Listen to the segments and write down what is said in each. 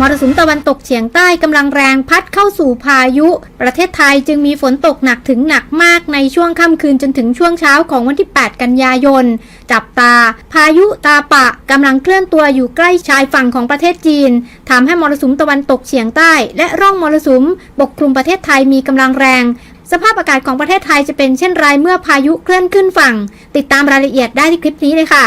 มรสุมตะวันตกเฉียงใต้กำลังแรงพัดเข้าสู่พายุ ประเทศไทยจึงมีฝนตกหนักถึงหนักมากในช่วงค่ำคืนจนถึงช่วงเช้าของวันที่ 8 กันยายน จับตา พายุตาปะกำลังเคลื่อนตัวอยู่ใกล้ชายฝั่งของประเทศจีนทำให้มรสุมตะวันตกเฉียงใต้ และร่องมรสุมปกคลุมประเทศไทยมีกำลังแรงสภาพอากาศของประเทศไทยจะเป็นเช่นไรเมื่อพายุเคลื่อนขึ้นฝั่ง ติดตามรายละเอียดได้ที่คลิปนี้เลยค่ะ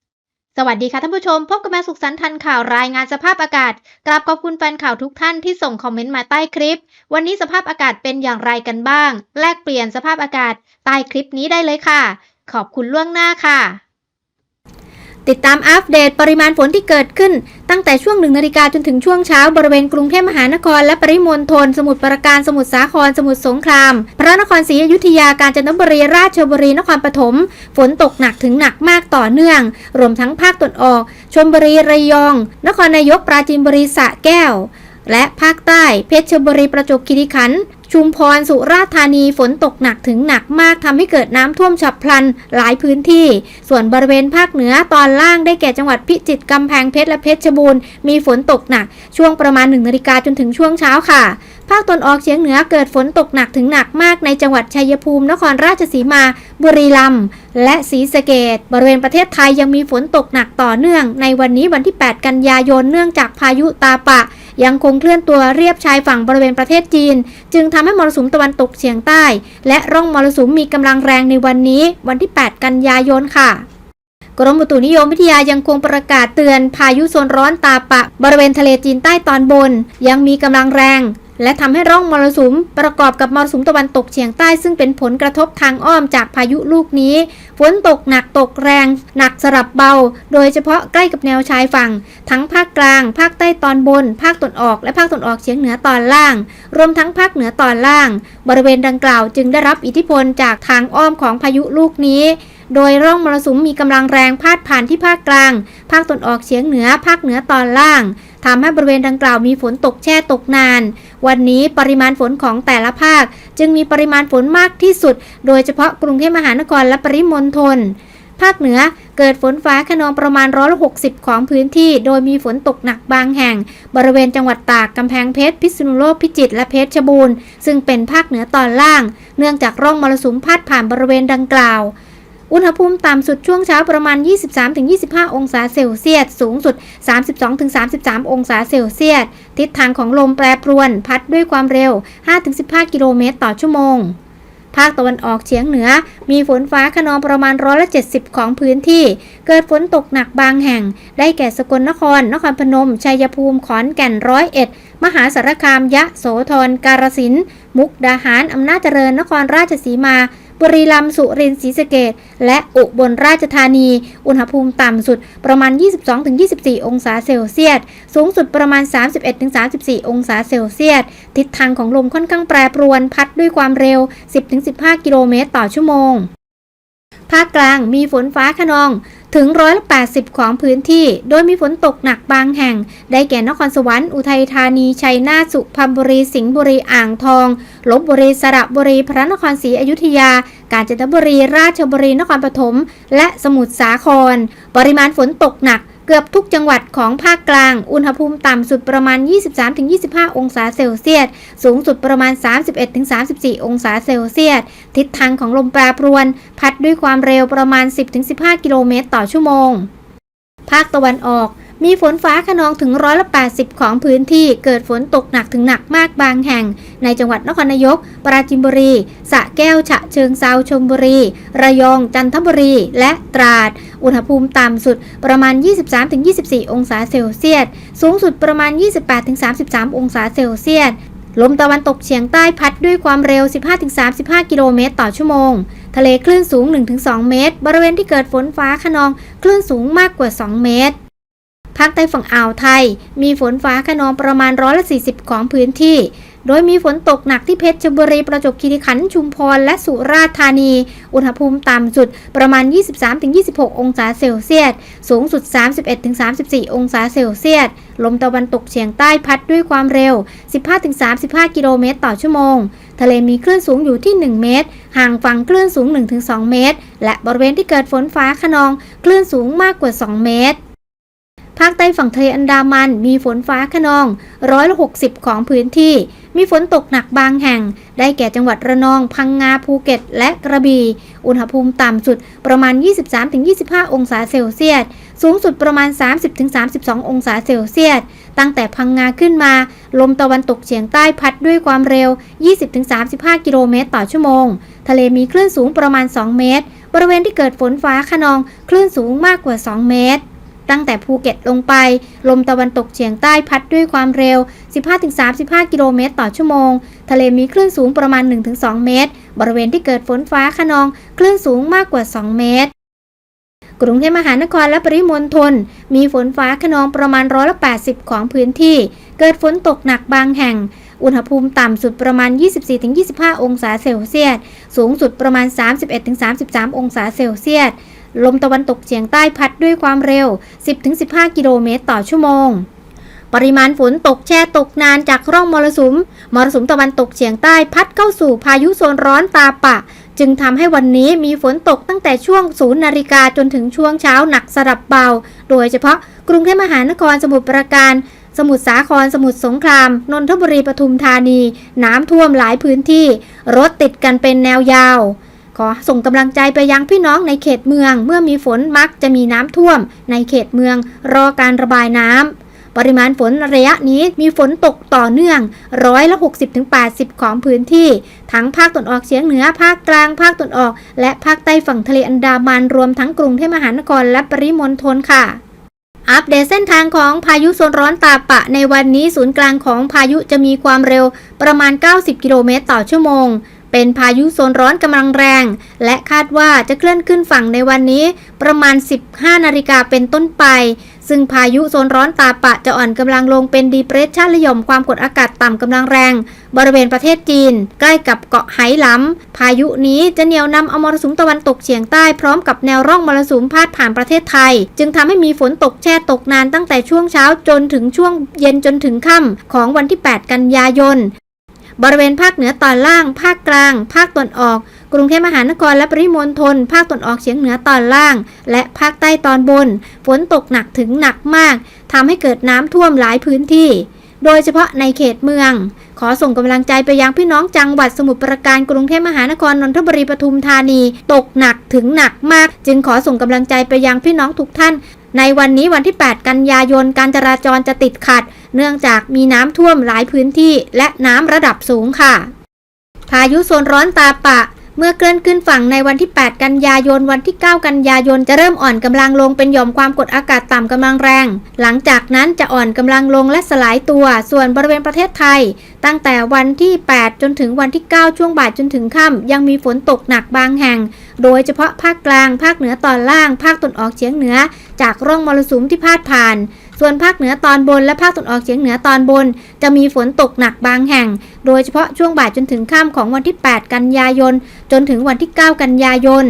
สวัสดีค่ะท่านผู้ชม พบกับแม่สุขสันต์ทันข่าวรายงานสภาพอากาศกราบขอบคุณแฟนข่าวทุกท่านที่ส่งคอมเมนต์มาใต้คลิป วันนี้สภาพอากาศเป็นอย่างไรกันบ้าง แลกเปลี่ยนสภาพอากาศใต้คลิปนี้ได้เลยค่ะ ขอบคุณล่วงหน้าค่ะ ติดตามอัปเดตปริมาณฝนที่เกิดขึ้น ตั้งแต่ช่วงหนึ่งนาฬิกาจนถึงช่วงเช้าบริเวณกรุงเทพมหานครและปริมณฑลสมุทรปราการสมุทรสาครสมุทรสงคราม พระนครศรีอยุธยากาญจนบุรีราชบุรีนครปฐมฝนตกหนักถึงหนักมากต่อเนื่อง รวมทั้งภาคตะวันออกชลบุรีระยอง นครนายกปราจีนบุรีสระแก้ว และภาคใต้เพชรบุรีประจวบคีรีขันธ์ ชุมพรสุราษฎร์ธานีฝนตกหนักถึงหนักมากทำให้เกิดน้ำท่วมฉับพลันหลายพื้นที่ ส่วนบริเวณภาคเหนือตอนล่างได้แก่จังหวัดพิจิตรกำแพงเพชรและเพชรบูรณ์มีฝนตกหนักช่วงประมาณ1นาฬิกาจนถึงช่วงเช้าค่ะภาคตนออกเฉียงเหนือเกิดฝนตกหนักถึงหนักมากในจังหวัดชัยภูมิ นครราชสีมา บุรีรัมย์และศรีสะเกดบริเวณประเทศไทยยังมีฝนตกหนักต่อเนื่อง ในวันนี้วันที่ 8 กันยายนเนื่องจากพายุตาปะ ยังคงเคลื่อนตัวเรียบชายฝั่งบริเวณประเทศจีน จึงทำให้มรสุมตะวันตกเฉียงใต้ และร่องมรสุมมีกำลังแรงในวันนี้วันที่ 8 กันยายนค่ะกรมอุตุนิยมวิทยายังคงประกาศเตือนพายุโซนร้อนตาปะ บริเวณทะเลจีนใต้ตอนบน ยังมีกำลังแรง และทำให้ร่องมรสุมประกอบกับมรสุมตะวันตกเฉียงใต้ซึ่งเป็นผลกระทบทางอ้อมจากพายุลูกนี้ ฝนตกหนักตกแรง หนักสลับเบา โดยเฉพาะใกล้กับแนวชายฝั่ง ทั้งภาคกลาง ภาคใต้ตอนบน ภาคตะวันออก และภาคตะวันออกเฉียงเหนือตอนล่าง รวมทั้งภาคเหนือตอนล่าง บริเวณดังกล่าวจึงได้รับอิทธิพลจากทางอ้อมของพายุลูกนี้ โดยร่องมรสุมมีกำลังแรงพาดผ่านที่ภาคกลาง ภาคตะวันออกเฉียงเหนือ ภาคเหนือตอนล่างทำให้บริเวณดังกล่าวมีฝนตกแช่ตกนาน วันนี้ปริมาณฝนของแต่ละภาค จึงมีปริมาณฝนมากที่สุด โดยเฉพาะกรุงเทพมหานครและปริมณฑลภาคเหนือเกิดฝนฟ้าขนองประมาณร้อยละ60ของพื้นที่ โดยมีฝนตกหนักบางแห่ง บริเวณจังหวัดตาก กำแพงเพชร พิษณุโลก พิจิตร และเพชรบูรณ์ ซึ่งเป็นภาคเหนือตอนล่าง เนื่องจากร่องมรสุมพาดผ่านบริเวณดังกล่าว อุณหภูมิต่ำสุดช่วงเช้าประมาณ 23-25 องศาเซลเซียส สูงสุด 32-33 องศาเซลเซียส ทิศทางของลมแปรปรวน พัดด้วยความเร็ว 5-15 กิโลเมตรต่อชั่วโมง ภาคตะวันออกเฉียงเหนือ มีฝนฟ้าขนองประมาณร้อยละ70 ของพื้นที่ เกิดฝนตกหนักบางแห่ง ได้แก่สกลนคร นครพนม ชัยภูมิ ขอนแก่นร้อยเอ็ด มหาสารคาม ยะโสธร การสินธุ์มุกดาหาร อำนาจเจริญ นครราชสีมา บุรีรัมย์สุรินทร์ศรีสะเกดและอุบลราชธานี อุณหภูมิต่ำสุดประมาณ 22-24 องศาเซลเซียส สูงสุดประมาณ 31-34 องศาเซลเซียส ทิศทางของลมค่อนข้างแปรปรวน พัดด้วยความเร็ว 10-15 กิโลเมตรต่อชั่วโมง ภาคกลางมีฝนฟ้าขนอง ถึงร้อยละ80 ของพื้นที่ โดยมีฝนตกหนักบางแห่ง ได้แก่นครสวรรค์ อุทัยธานี ชัยนาท สุพรรณบุรี สิงห์บุรี อ่างทอง ลบบุรี สระบุรี พระนครศรีอยุธยา กาญจนบุรี ราชบุรี นครปฐม และสมุทรสาคร ปริมาณฝนตกหนัก เกือบทุกจังหวัดของภาคกลาง อุณหภูมิต่ำสุดประมาณ 23-25 องศาเซลเซียส สูงสุดประมาณ 31-34 องศาเซลเซียส ทิศทางของลมแปรปรวน พัดด้วยความเร็วประมาณ 10-15 กิโลเมตรต่อชั่วโมง ภาคตะวันออก มีฝนฟ้าขนองถึงร้อยละ 80 ของพื้นที่ เกิดฝนตกหนักถึงหนักมากบางแห่ง ในจังหวัดนครนายก ปราจีนบุรี สะแก้ว ฉะเชิงเซาชลบุรี ระยอง จันทบุรี และตราด อุณหภูมิต่ำสุดประมาณ 23-24 องศาเซลเซียส สูงสุดประมาณ 28-33 องศาเซลเซียส ลมตะวันตกเฉียงใต้พัดด้วยความเร็ว 15-35 กิโลเมตรต่อชั่วโมงทะเลคลื่นสูง 1-2 เมตร บริเวณที่เกิดฝนฟ้าขนอง คลื่นสูงมากกว่า 2 เมตร ภาคใต้ฝั่งอ่าวไทย มีฝนฟ้าขนองประมาณร้อยละ40 ของพื้นที่ โดยมีฝนตกหนักที่เพชรบุรีประจวบคีรีขันธ์ชุมพร และสุราษฎร์ธานี อุณหภูมิต่ำสุดประมาณ 23-26 องศาเซลเซียส สูงสุด 31-34 องศาเซลเซียส ลมตะวันตกเฉียงใต้พัดด้วยความเร็ว 15-35 กิโลเมตรต่อชั่วโมง ทะเลมีคลื่นสูงอยู่ที่ 1 เมตร ห่างฝั่งคลื่นสูง 1-2 เมตร และบริเวณที่เกิดฝนฟ้าขนอง คลื่นสูงมากกว่า 2 เมตร ภาคใต้ฝั่งทะเลอันดามันมีฝนฟ้าขนองร้อยละ60ของพื้นที่ มีฝนตกหนักบางแห่ง ได้แก่จังหวัดระนอง พังงาภูเก็ต และกระบี่ อุณหภูมิต่ำสุดประมาณ 23-25 องศาเซลเซียส สูงสุดประมาณ 30-32 องศาเซลเซียส ตั้งแต่พังงาขึ้นมา ลมตะวันตกเฉียงใต้พัดด้วยความเร็ว 20-35 กิโลเมตรต่อชั่วโมง ทะเลมีคลื่นสูงประมาณ 2 เมตร บริเวณที่เกิดฝนฟ้าขนอง คลื่นสูงมากกว่า 2 เมตร ตั้งแต่ภูเก็ตลงไป ลมตะวันตกเฉียงใต้พัดด้วยความเร็ว 15-35 กิโลเมตรต่อชั่วโมง ทะเลมีคลื่นสูงประมาณ 1-2 เมตร บริเวณที่เกิดฝนฟ้าขนอง คลื่นสูงมากกว่า 2 เมตร กรุงเทพมหานครและปริมณฑลมีฝนฟ้าขนองประมาณร้อยละ80 ของพื้นที่ เกิดฝนตกหนักบางแห่งอุณหภูมิต่ำสุดประมาณ 24-25 องศาเซลเซียส สูงสุดประมาณ 31-33 องศาเซลเซียส ลมตะวันตกเฉียงใต้พัดด้วยความเร็ว 10-15 กิโลเมตรต่อชั่วโมง ปริมาณฝนตกแช่ตกนานจากร่องมรสุม มรสุมตะวันตกเฉียงใต้พัดเข้าสู่พายุโซนร้อนตาปะ จึงทำให้วันนี้มีฝนตกตั้งแต่ช่วงศูนย์นาฬิกาจนถึงช่วงเช้าหนักสลับเบา โดยเฉพาะกรุงเทพมหานครสมุทรปราการสมุทรสาคร สมุทรสงคราม นนทบุรี ปทุมธานี น้ำท่วมหลายพื้นที่ รถติดกันเป็นแนวยาว ขอส่งกำลังใจไปยังพี่น้องในเขตเมือง เมื่อมีฝนมักจะมีน้ำท่วม ในเขตเมืองรอการระบายน้ำปริมาณฝนระยะนี้มีฝนตกต่อเนื่องร้อยละ60-80 ของพื้นที่ ทั้งภาคตะวันออกเฉียงเหนือภาคกลางภาคตะวันออก และภาคใต้ฝั่งทะเลอันดามันรวมทั้งกรุงเทพมหานครและปริมณฑลค่ะอัปเดตเส้นทางของพายุโซนร้อนตาปะในวันนี้ศูนย์กลางของพายุจะมีความเร็วประมาณ 90 กิโลเมตรต่อชั่วโมง เป็นพายุโซนร้อนกำลังแรง และคาดว่าจะเคลื่อนขึ้นฝั่งในวันนี้ประมาณ 15 นาฬิกาเป็นต้นไป ซึ่งพายุโซนร้อนตาปะจะอ่อนกำลังลงเป็นดีเพรสชันระยมความกดอากาศต่ำกำลังแรง บริเวณประเทศจีน ใกล้กับเกาะไหหลำพายุนี้จะเหนี่ยวนำเอามรสุมตะวันตกเฉียงใต้พร้อมกับแนวร่องมรสุมพาดผ่านประเทศไทย จึงทำให้มีฝนตกแช่ตกนานตั้งแต่ช่วงเช้าจนถึงช่วงเย็นจนถึงค่ำของวันที่ 8 กันยายน บริเวณภาคเหนือตอนล่าง ภาคกลาง ภาคตะวันออก กรุงเทพมหานครและปริมณฑล ภาคตะวันออกเฉียงเหนือตอนล่าง และภาคใต้ตอนบน ฝนตกหนักถึงหนักมากทำให้เกิดน้ำท่วมหลายพื้นที่ โดยเฉพาะในเขตเมือง ขอส่งกำลังใจไปยังพี่น้องจังหวัดสมุทรปราการกรุงเทพมหานครนนทบุรีปทุมธานี ตกหนักถึงหนักมาก จึงขอส่งกำลังใจไปยังพี่น้องทุกท่าน ในวันนี้วันที่ 8 กันยายนการจราจรจะติดขัด เนื่องจากมีน้ำท่วมหลายพื้นที่และน้ำระดับสูงค่ะ พายุโซนร้อนตาปะ เมื่อเคลื่อนขึ้นฝั่งในวันที่ 8 กันยายน วันที่ 9 กันยายนจะเริ่มอ่อนกำลังลงเป็นหย่อมความกดอากาศต่ำกำลังแรง หลังจากนั้นจะอ่อนกำลังลงและสลายตัว ส่วนบริเวณประเทศไทย ตั้งแต่วันที่ 8 จนถึงวันที่ 9 ช่วงบ่ายจนถึงค่ำยังมีฝนตกหนักบางแห่ง โดยเฉพาะภาคกลาง ภาคเหนือตอนล่าง ภาคตะวันออกเฉียงเหนือ จากร่องมรสุมที่พาดผ่าน ส่วนภาคเหนือตอนบนและภาคตะวันออกเฉียงเหนือตอนบน จะมีฝนตกหนักบางแห่ง โดยเฉพาะช่วงบ่ายจนถึงค่ำของวันที่ 8 กันยายน จนถึงวันที่ 9 กันยายน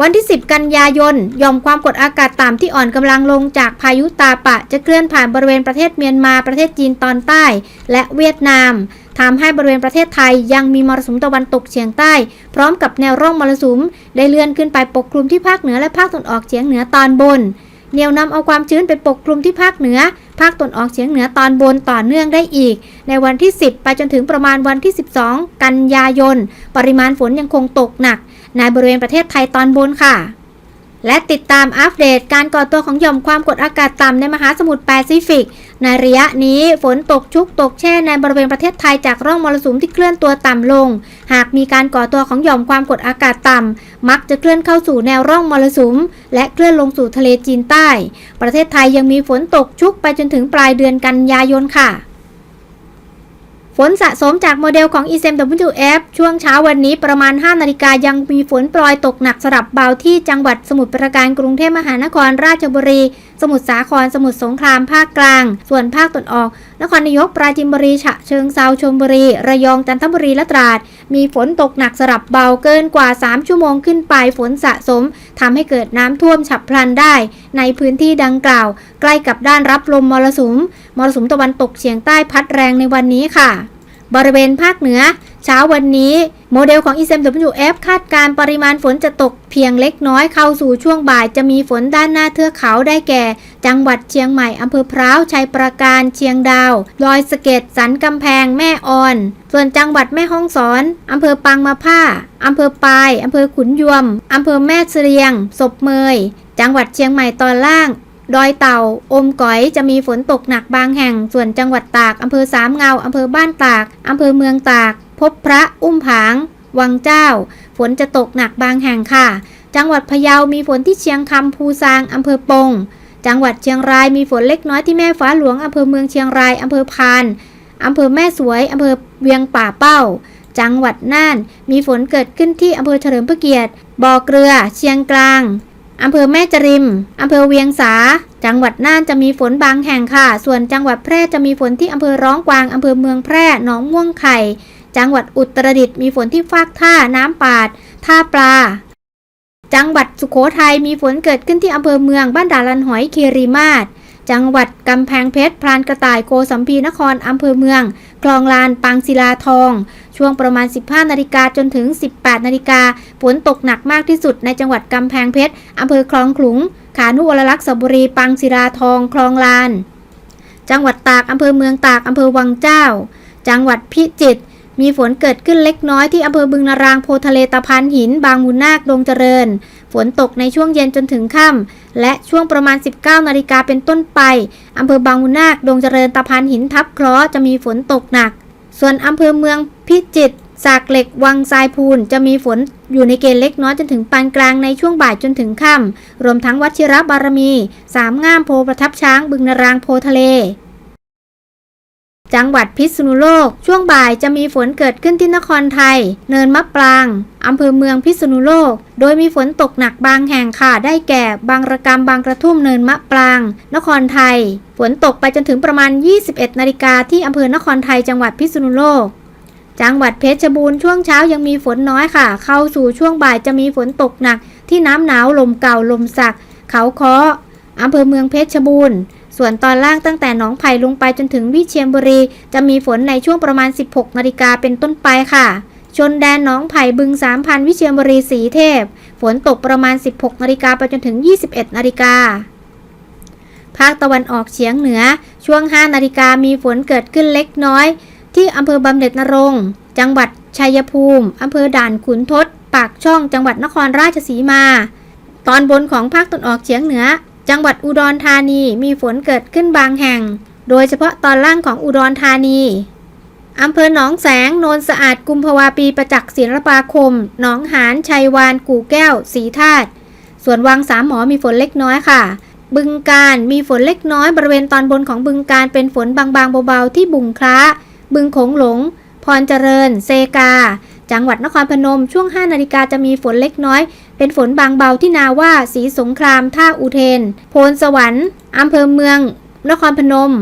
วันที่ 10 กันยายนย่อมความกดอากาศต่ำที่อ่อนกำลังลงจากพายุตาปะ จะเคลื่อนผ่านบริเวณประเทศเมียนมาประเทศจีนตอนใต้ และเวียดนามทำให้บริเวณประเทศไทยยังมีมรสุมตะวันตกเฉียงใต้ พร้อมกับแนวร่องมรสุม ได้เลื่อนขึ้นไปปกคลุมที่ภาคเหนือและภาคตะวันออกเฉียงเหนือตอนบน เหนี่ยวนำเอาความชื้นไปปกคลุมที่ภาคเหนือ ภาคตะวันออกเฉียงเหนือตอนบนต่อเนื่องได้อีก ในวันที่ 10 ไปจนถึงประมาณวันที่ 12 กันยายน ปริมาณฝนยังคงตกหนัก ในบริเวณประเทศไทยตอนบนค่ะ และติดตามอัปเดตการก่อตัวของหย่อมความกดอากาศต่ำในมหาสมุทรแปซิฟิก ในระยะนี้ฝนตกชุกตกแช่ในบริเวณประเทศไทยจากร่องมรสุมที่เคลื่อนตัวต่ำลง หากมีการก่อตัวของหย่อมความกดอากาศต่ำ มักจะเคลื่อนเข้าสู่แนวร่องมรสุม และเคลื่อนลงสู่ทะเลจีนใต้ ประเทศไทยยังมีฝนตกชุกไปจนถึงปลายเดือนกันยายนค่ะฝนสะสมจากโมเดลของ ECMWF ช่วงเช้าวันนี้ประมาณ 5 นาฬิกายังมีฝนโปรยตกหนักสลับเบาที่จังหวัดสมุทรปราการกรุงเทพมหานครราชบุรี สมุทรสาคร สมุทรสงคราม ภาคกลาง ส่วนภาคตะวันออก นครนายก ปราจีนบุรี ฉะเชิงเซาชลบุรี ระยอง จันทบุรี และตราด มีฝนตกหนักสลับเบาเกินกว่า 3 ชั่วโมงขึ้นไป ฝนสะสมทำให้เกิดน้ำท่วมฉับพลันได้ ในพื้นที่ดังกล่าว ใกล้กับด้านรับลมมรสุม มรสุมตะวันตกเฉียงใต้พัดแรงในวันนี้ค่ะ บริเวณภาคเหนือ เช้าวันนี้ โมเดลของ ECMWF คาดการณ์ปริมาณฝนจะตกเพียงเล็กน้อยเข้าสู่ช่วงบ่ายจะมีฝนด้านหน้าเทือกเขาได้แก่ จังหวัดเชียงใหม่อำเภอพร้าวชัยปราการเชียงดาวดอยสะเก็ดสันกำแพงแม่ออน ส่วนจังหวัดแม่ฮ่องสอนอำเภอปังมาผ้าอำเภอปายอำเภอขุนยวมอำเภอแม่เสรียงศพเมย จังหวัดเชียงใหม่ตอนล่าง ดอยเต่า อมก๋อยจะมีฝนตกหนักบางแห่ง ส่วนจังหวัดตาก อำเภอสามเงา อำเภอบ้านตาก อำเภอเมืองตาก พบพระ อุ้มผาง วังเจ้า ฝนจะตกหนักบางแห่งค่ะ จังหวัดพะเยา มีฝนที่เชียงคำภูซาง อำเภอปง จังหวัดเชียงราย มีฝนเล็กน้อยที่แม่ฟ้าหลวง อำเภอเมืองเชียงราย อำเภอพาน อำเภอแม่สวย อำเภอเวียงป่าเป้า จังหวัดน่าน มีฝนเกิดขึ้นที่อำเภอเฉลิมพระเกียรติ บ่อเกลือ เชียงกลาง อำเภอแม่จริม อำเภอเวียงสา จังหวัดน่านจะมีฝนบางแห่งค่ะ ส่วนจังหวัดแพร่จะมีฝนที่อำเภอร้องกวาง อำเภอเมืองแพร่หนองม่วงไข่ จังหวัดอุตรดิตถ์มีฝนที่ฟากท่า น้ำปาด ท่าปลา จังหวัดสุโขทัยมีฝนเกิดขึ้นที่อำเภอเมืองบ้านด่าลันหอยคีรีมาศ จังหวัดกำแพงเพชรพรานกระต่ายโกสัมพีนครอำเภอเมือง คลองลานปางศิลาทอง ช่วงประมาณ 15 นาฬิกาจนถึง 18 นาฬิกาฝนตกหนักมากที่สุดในจังหวัดกำแพงเพชรอำเภอคลองขลุง ขานุวรลักษ์สบุรีปางศิลาทอง คลองลาน จังหวัดตากอำเภอเมืองตากอำเภอวังเจ้า จังหวัดพิจิตรมีฝนเกิดขึ้นเล็กน้อยที่อำเภอบึงนารางโพทะเลตะพานหิน บางมูลนาคดงเจริญ ฝนตกในช่วงเย็นจนถึงค่ำ และช่วงประมาณ 19 นาฬิกาเป็นต้นไป อำเภอบางมุนาค ดงเจริญตะพานหินทับคร้อจะมีฝนตกหนัก ส่วนอำเภอเมืองพิจิตรสากเหล็กวังทรายพูนจะมีฝนอยู่ในเกณฑ์เล็กน้อยจนถึงปานกลางในช่วงบ่ายจนถึงค่ำรวมทั้งวัดชิรบารมี สามง่ามโพประทับช้างบึงนารางโพทะเล จังหวัดพิษณุโลก ช่วงบ่ายจะมีฝนเกิดขึ้นที่นครไทย เนินมะปรางอำเภอเมืองพิษณุโลก โดยมีฝนตกหนักบางแห่งค่ะ ได้แก่ บางระกำบางกระทุ่มเนินมะปราง นครไทย ฝนตกไปจนถึงประมาณ 21 นาฬิกาที่อำเภอนครไทยจังหวัดพิษณุโลก จังหวัดเพชรบูรณ์ช่วงเช้ายังมีฝนน้อยค่ะ เข้าสู่ช่วงบ่ายจะมีฝนตกหนัก ที่น้ำหนาวลมเก่าลมสัก เขาเคาะอำเภอเมืองเพชรบูรณ์ ส่วนตอนล่างตั้งแต่หนองไผ่ลงไปจนถึงวิเชียรบุรี จะมีฝนในช่วงประมาณ 16 นาฬิกาเป็นต้นไปค่ะ ชนแดนหนองไผ่บึง 3,000 วิเชียรบุรีสีเทพ ฝนตกประมาณ 16 นาฬิกาไปจนถึง 21 นาฬิกาภาคตะวันออกเฉียงเหนือ ช่วง 5 นาฬิกามีฝนเกิดขึ้นเล็กน้อย ที่อำเภอบำเหน็จนรงค์จังหวัดชัยภูมิอำเภอด่านขุนทด ปากช่อง จังหวัดนครราชสีมา ตอนบนของภาคตะวันออกเฉียงเหนือ จังหวัดอุดรธานีมีฝนเกิดขึ้นบางแห่ง โดยเฉพาะตอนล่างของอุดรธานีอำเภอหนองแสง โนนสะอาด กุมภาวาปีประจักษ์ศิลปาคม หนองหานชัยวาน กู่แก้ว สีธาตุส่วนวังสามหมอมีฝนเล็กน้อยค่ะ บึงการมีฝนเล็กน้อยบริเวณตอนบนของบึงการเป็นฝนบางๆเบาๆที่บุงคล้า บึงโขงหลง พรเจริญ เซกา จังหวัดนครพนมช่วง 5 นาฬิกาจะมีฝนเล็กน้อย เป็นฝนบางเบาที่นาว่าสีสงครามท่าอุเทน โพนสวรรค์อำเภอเมือง นครพนม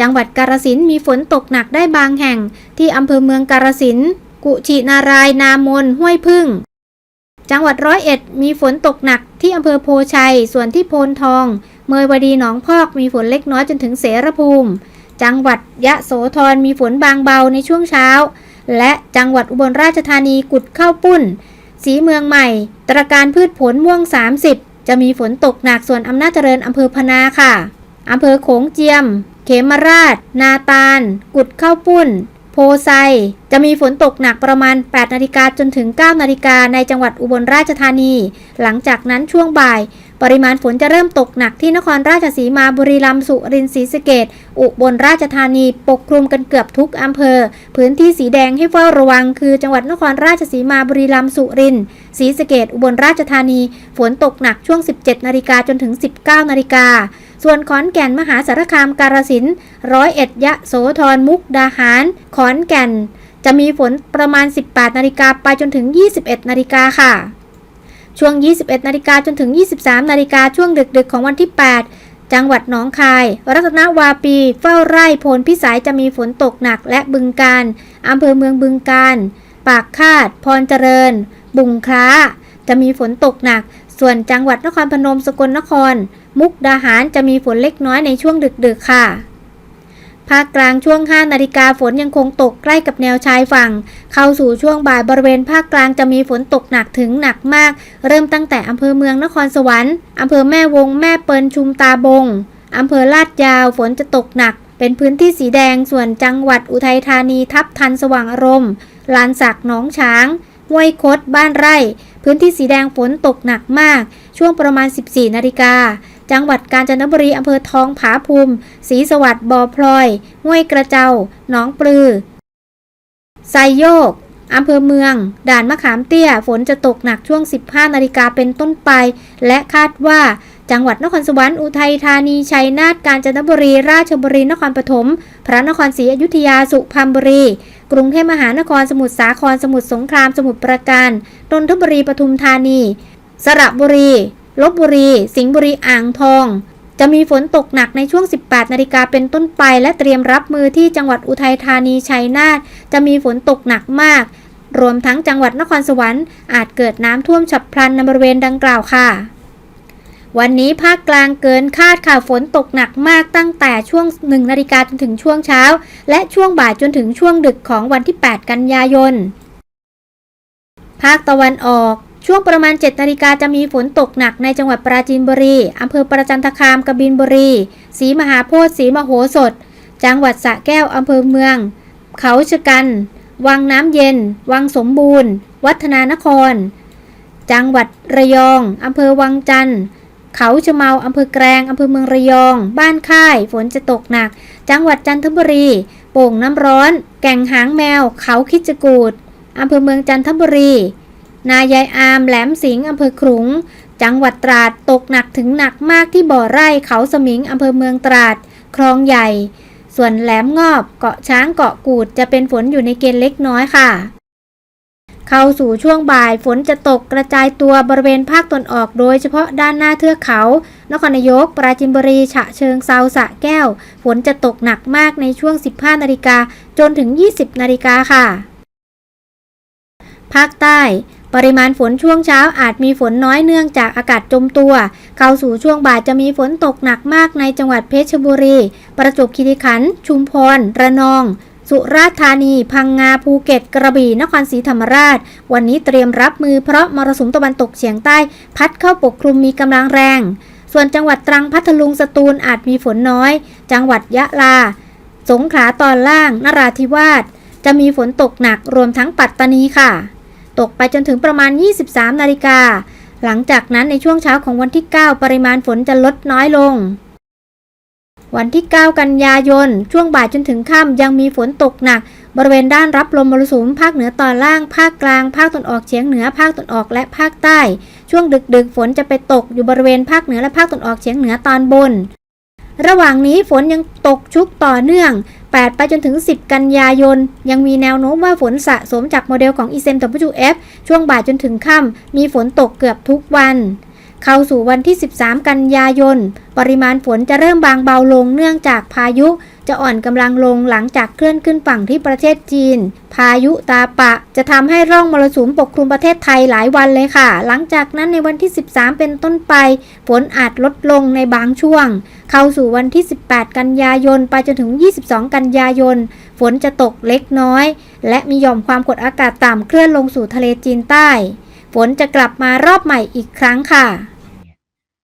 จังหวัดกาฬสินมีฝนตกหนักได้บางแห่ง ที่อำเภอเมืองกาฬสินกุชินารายนามนห้วยพึ่ง จังหวัดร้อยเอ็ดมีฝนตกหนักที่อำเภอโพชัย ส่วนที่โพนทอง เมยวดีหนองพอกมีฝนเล็กน้อยจนถึงเสรภูมิ จังหวัดยะโสธรมีฝนบางเบาในช่วงเช้า และจังหวัดอุบลราชธานีกุดเข้าปุ้น สีเมืองใหม่ ตระการพืชผลม่วง 30 จะมีฝนตกหนักส่วนอำนาจเจริญอำเภอพนาค่ะอำเภอโขงเจียม เขมราช นาตาล กุดข้าวปุ้น โพไซ จะมีฝนตกหนักประมาณ 8 นาฬิกาจนถึง 9 นาฬิกาในจังหวัดอุบลราชธานี หลังจากนั้นช่วงบ่าย ปริมาณฝนจะเริ่มตกหนักที่นครราชสีมาบุรีรัมย์สุรินทร์ศรีสะเกดอุบลราชธานีปกคลุมกันเกือบทุกอำเภอ พื้นที่สีแดงให้เฝ้าระวัง คือจังหวัดนครราชสีมาบุรีรัมย์สุรินทร์ศรีสะเกดอุบลราชธานี ฝนตกหนักช่วง 17 นาฬิกาจนถึง 19 นาฬิกาส่วนขอนแก่นมหาสารคามกาฬสินธุ์ร้อยเอ็ดยะโสธรมุกดาหาร ขอนแก่น จะมีฝนประมาณ 18 นาฬิกาไปจนถึง 21 นาฬิกาค่ะ ช่วง 21 นาฬิกาจนถึง 23 นาฬิกาช่วงดึกๆ ของวันที่ 8 จังหวัดหนองคาย รัตนวาปี เฝ้าไร่โพนพิสัยจะมีฝนตกหนักและบึงการอำเภอเมืองบึงการ ปากคาด พรเจริญ บุงคล้า จะมีฝนตกหนัก ส่วนจังหวัดนครพนมสกลนคร มุกดาหารจะมีฝนเล็กน้อยในช่วงดึกๆ ค่ะ ภาคกลางช่วง 5 นาฬิกาฝนยังคงตกใกล้กับแนวชายฝั่ง เข้าสู่ช่วงบ่ายบริเวณภาคกลางจะมีฝนตกหนักถึงหนักมาก เริ่มตั้งแต่อำเภอเมืองนครสวรรค์อำเภอแม่วงแม่เปิลชุมตาบงอำเภอลาดยาวฝนจะตกหนัก เป็นพื้นที่สีแดงส่วนจังหวัดอุทัยธานีทับทันสว่างอารมณ์ลานสักหนองช้างห้วยคดบ้านไร่ พื้นที่สีแดงฝนตกหนักมาก ช่วงประมาณ 14 นาฬิกา จังหวัดกาญจนบุรีอำเภอทองผาภูมิศรีสวัสดิ์บ่อพลอยห้วยกระเจ้า หนองปลือไซโยกอำเภอเมือง ด่านมะขามเตี้ย ฝนจะตกหนักช่วง 15 นาฬิกาเป็นต้นไป และคาดว่าจังหวัดนครสวรรค์ อุทัยธานี ชัยนาท กาญจนบุรี ราชบุรี นครปฐม พระนครศรีอยุธยา สุพรรณบุรี กรุงเทพมหานคร สมุทรสาคร สมุทรสงคราม สมุทรปราการ นนทบุรี ปทุมธานี สระบุรี ลบบุรี สิงห์บุรีอ่างทอง จะมีฝนตกหนักในช่วง 18 นาฬิกาเป็นต้นไป และเตรียมรับมือที่จังหวัดอุทัยธานีชัยนาทจะมีฝนตกหนักมาก รวมทั้งจังหวัดนครสวรรค์อาจเกิดน้ำท่วมฉับพลันในบริเวณดังกล่าวค่ะวันนี้ภาคกลางเกินคาดค่ะฝนตกหนักมากตั้งแต่ช่วง 1 นาฬิกาจนถึงช่วงเช้า และช่วงบ่ายจนถึงช่วงดึกของวันที่ 8 กันยายน ภาคตะวันออก ช่วงประมาณ7นาฬิกาจะมีฝนตกหนักในจังหวัดปราจีนบุรี อำเภอประจันตคามกบินบุรี ศรีมหาโพธิ์ศรีมโหสถ จังหวัดสระแก้ว อำเภอเมือง เขาชะกัน วังน้ำเย็น วังสมบูรณ์ วัฒนานคร จังหวัดระยอง อำเภอวังจันทร์เขาชะเมา อำเภอแกลง อำเภอเมืองระยอง บ้านค่าย ฝนจะตกหนัก จังหวัดจันทบุรี โป่งน้ำร้อน แก่งหางแมว เขาคิดจกูดอำเภอเมืองจันทบุรี นายายอามแหลมสิงห์อำเภอขลุง จังหวัดตราดตกหนักถึงหนักมากที่บ่อไร่เขาสมิงอำเภอเมืองตราด คลองใหญ่ ส่วนแหลมงอบเกาะช้างเกาะกูดจะเป็นฝนอยู่ในเกณฑ์เล็กน้อยค่ะ เข้าสู่ช่วงบ่ายฝนจะตกกระจายตัวบริเวณภาคตะวันออกโดยเฉพาะด้านหน้าเทือกเขา นครนายก ปราจินบุรี ฉะเชิงเซาสะแก้ว ฝนจะตกหนักมากในช่วง 15 นาฬิกาจนถึง 20 นาฬิกาค่ะ ภาคใต้ ปริมาณฝนช่วงเช้าอาจมีฝนน้อยเนื่องจากอากาศจมตัว เข้าสู่ช่วงบ่ายจะมีฝนตกหนักมากในจังหวัดเพชรบุรี ประจวบคีรีขันธ์ ชุมพร ระนอง สุราษฎร์ธานี พังงา ภูเก็ต กระบี่ นครศรีธรรมราช วันนี้เตรียมรับมือเพราะมรสุมตะวันตกเฉียงใต้ พัดเข้าปกคลุมมีกำลังแรง ส่วนจังหวัดตรัง พัทลุง สตูล อาจมีฝนน้อย จังหวัดยะลา สงขลาตอนล่าง นราธิวาส จะมีฝนตกหนักรวมทั้งปัตตานีค่ะ ตกไปจนถึงประมาณ 23 นาฬิกา หลังจากนั้นในช่วงเช้าของวันที่ 9 ปริมาณฝนจะลดน้อยลง วันที่ 9 กันยายน ช่วงบ่ายจนถึงค่ำยังมีฝนตกหนัก บริเวณด้านรับลมมรสุมภาคเหนือตอนล่าง ภาคกลาง ภาคตะวันออกเฉียงเหนือ ภาคตะวันออกและภาคใต้ ช่วงดึกๆ ฝนจะไปตกอยู่บริเวณภาคเหนือและภาคตะวันออกเฉียงเหนือตอนบน ระหว่างนี้ฝนยังตกชุกต่อเนื่อง 8 ไปจนถึง 10 กันยายน ยังมีแนวโน้มว่าฝนสะสมจากโมเดลของ e s m WF ช่วงบ่ายจนถึงค่ำมีฝนตกเกือบทุกวัน เข้าสู่วันที่ 13 กันยายน ปริมาณฝนจะเริ่มบางเบาลงเนื่องจากพายุจะอ่อนกำลังลงหลังจากเคลื่อนขึ้นฝั่งที่ประเทศจีน พายุตาปะจะทำให้ร่องมรสุมปกคลุมประเทศไทยหลายวันเลยค่ะ หลังจากนั้นในวันที่ 13 เป็นต้นไป ฝนอาจลดลงในบางช่วง เข้าสู่วันที่ 18 กันยายน ไปจนถึง 22 กันยายน ฝนจะตกเล็กน้อย และมีหย่อมความกดอากาศต่ำเคลื่อนลงสู่ทะเลจีนใต้ ฝนจะกลับมารอบใหม่อีกครั้งค่ะ